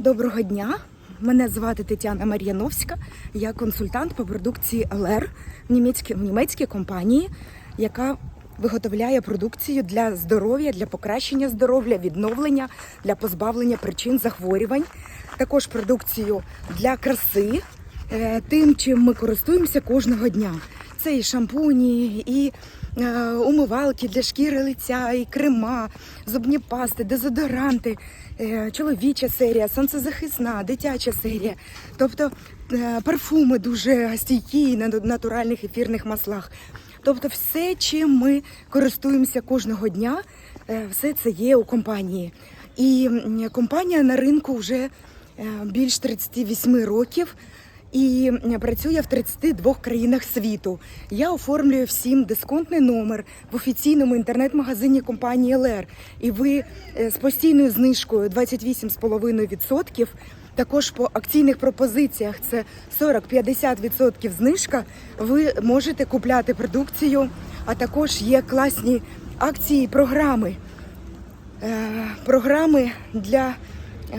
Доброго дня. Мене звати Тетяна Мар'яновська. Я консультант по продукції ЛР в німецькій, в німецькій компанії, яка виготовляє продукцію для здоров'я, для покращення здоров'я, відновлення, для позбавлення причин захворювань. Також продукцію для краси, е, тим, чим ми користуємося кожного дня. Це і шампуні, і е, умивалки для шкіри лиця, і крема, зубні пасти, дезодоранти, е, чоловіча серія, сонцезахисна, дитяча серія. Тобто е, парфуми дуже стійкі на натуральних ефірних маслах. Тобто, все, чим ми користуємося кожного дня, е, все це є у компанії. І компанія на ринку вже е, більш 38 років і працює в 32 країнах світу. Я оформлюю всім дисконтний номер в офіційному інтернет-магазині компанії ЛР. І ви е, з постійною знижкою 28,5%. Також по акційних пропозиціях це 40-50% знижка. Ви можете купляти продукцію, а також є класні акції, програми. Е, програми для е,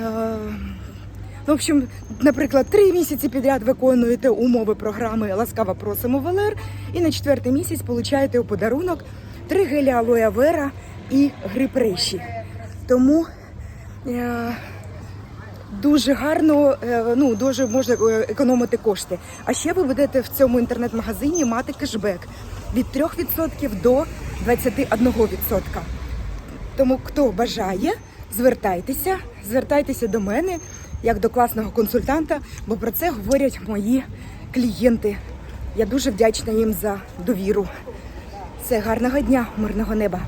в общем, наприклад, три місяці підряд виконуєте умови програми Ласкаво просимо в ЛР і на четвертий місяць получаєте у подарунок три гелі алоє вера і гриб рейші. Тому е, дуже гарно, е, ну дуже можна е, економити кошти. А ще ви будете в цьому інтернет-магазині мати кешбек від 3% до 21%. Тому хто бажає, звертайтеся, звертайтеся до мене як до класного консультанта, бо про це говорять мої клієнти. Я дуже вдячна їм за довіру. Все гарного дня, мирного неба.